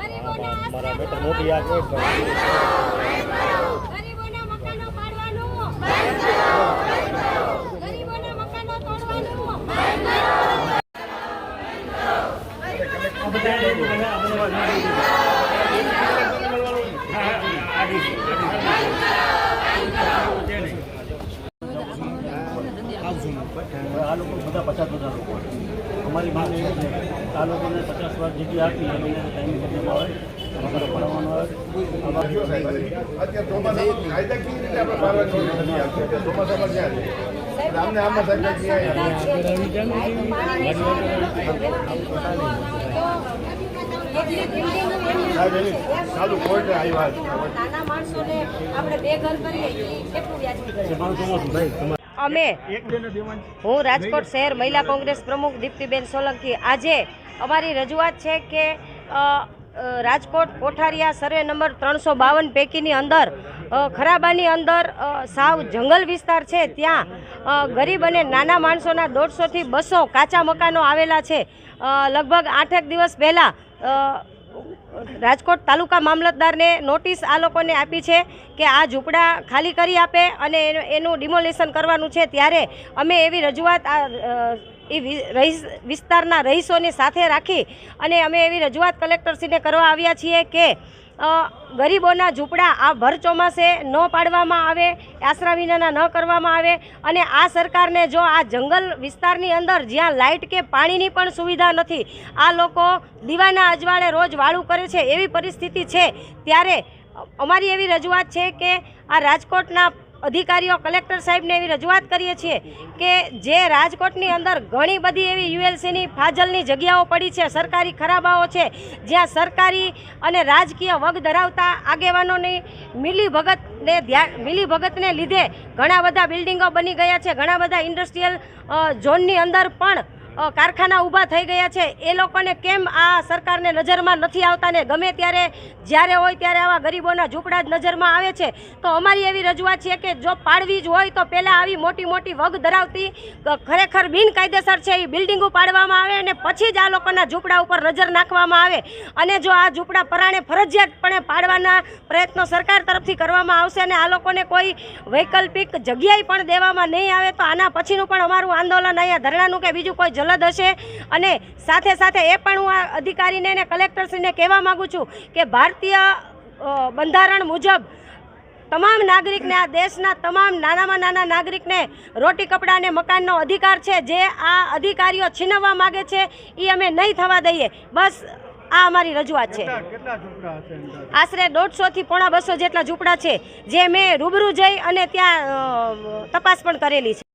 ગરીબોના બેટા મોટી ગરીબોના આશ્રય ગરીબોના મકાનો પાડવાનું ગરીબોના મકાનો તોડવાનું આ લોકો બધા પચાસ પચાસ લોકો અમારી માંગ એ છે આ લોકોને પચાસ વાર જેટલી આપી અને ટાઈમ બદલવામાં આવે ભરવાનું આવે નાના માણસોને આપણે બે ઘર કરીએ કેટલું અમે હું રાજકોટ શહેર મહિલા કોંગ્રેસ પ્રમુખ દીપ્તિબેન સોલંકી. આજે અમારી રજૂઆત છે કે રાજકોટ કોઠારિયા સર્વે નંબર ત્રણસો બાવન પૈકીની અંદર ખરાબાની અંદર સાવ જંગલ વિસ્તાર છે, ત્યાં ગરીબ અને નાના માણસોના દોઢસોથી બસો કાચા મકાનો આવેલા છે. લગભગ આઠેક દિવસ પહેલાં રાજકોટ તાલુકા મામલતદારને નોટિસ આ લોકોને આપી છે કે આ ઝૂંપડા ખાલી કરી આપે અને એનું- ડિમોલિશન કરવાનું છે. ત્યારે અમે એવી રજૂઆત આ એ વિસ્તારના રહીશોને સાથે રાખી અને અમે એવી રજૂઆત કલેક્ટરશ્રીને કરવા આવ્યા છીએ કે ગરીબોના ઝૂંપડા આ ભર ચોમાસે ન પાડવામાં આવે, આશરા વિનાના ન કરવામાં આવે અને આ સરકારને જો આ જંગલ વિસ્તારની અંદર જ્યાં લાઇટ કે પાણીની પણ સુવિધા નથી, આ લોકો દીવાના અજવાળે રોજ વાળું કરે છે એવી પરિસ્થિતિ છે. ત્યારે અમારી એવી રજૂઆત છે કે આ રાજકોટના અધિકારીઓ, કલેક્ટર સાહેબને એવી રજૂઆત કરીએ છીએ કે જે રાજકોટની અંદર ઘણી બધી એવી યુએલસીની ફાજલની જગ્યાઓ પડી છે, સરકારી ખરાબાઓ છે, જ્યાં સરકારી અને રાજકીય વગ ધરાવતા આગેવાનોની મિલીભગતને ધ્યાન મિલીભગતને લીધે ઘણા બધા બિલ્ડિંગો બની ગયા છે, ઘણા બધા ઇન્ડસ્ટ્રીયલ ઝોનની અંદર પણ કારખાના ઊભા થઈ ગયા છે. એ લોકોને કેમ આ સરકારને નજરમાં નથી આવતા ને ગમે ત્યારે, જ્યારે હોય ત્યારે આવા ગરીબોના ઝૂંપડા જ નજરમાં આવે છે? તો અમારી એવી રજૂઆત છે કે જો પાડવી જ હોય તો પહેલાં આવી મોટી મોટી વગ ધરાવતી ખરેખર બિનકાયદેસર છે એ બિલ્ડિંગો પાડવામાં આવે અને પછી જ આ લોકોના ઝૂંપડા ઉપર નજર નાખવામાં આવે. અને જો આ ઝૂંપડા પરાણે ફરજિયાતપણે પાડવાના પ્રયત્નો સરકાર તરફથી કરવામાં આવશે અને આ લોકોને કોઈ વૈકલ્પિક જગ્યાએ પણ દેવામાં નહીં આવે, તો આના પછીનું પણ અમારું આંદોલન અહીંયા ધરણાનું કે બીજું કોઈ જલદ હશે. અને સાથે સાથે એ પણ હું આ અધિકારીને અને કલેક્ટરશ્રીને કહેવા માગું છું કે ભારતીય બંધારણ મુજબ તમામ નાગરિકને આ દેશના તમામ નાનામાં નાના નાગરિકને રોટી કપડાં અને મકાનનો અધિકાર છે જે આ અધિકારીઓ છીનવવા માગે છે એ અમે નહીં થવા દઈએ. બસ આ અમારી રજૂઆત છે. આશરે દોઢસોથી પોણા બસો જેટલા ઝૂંપડા છે જે મેં રૂબરૂ જઈ અને ત્યાં તપાસ પણ કરેલી છે.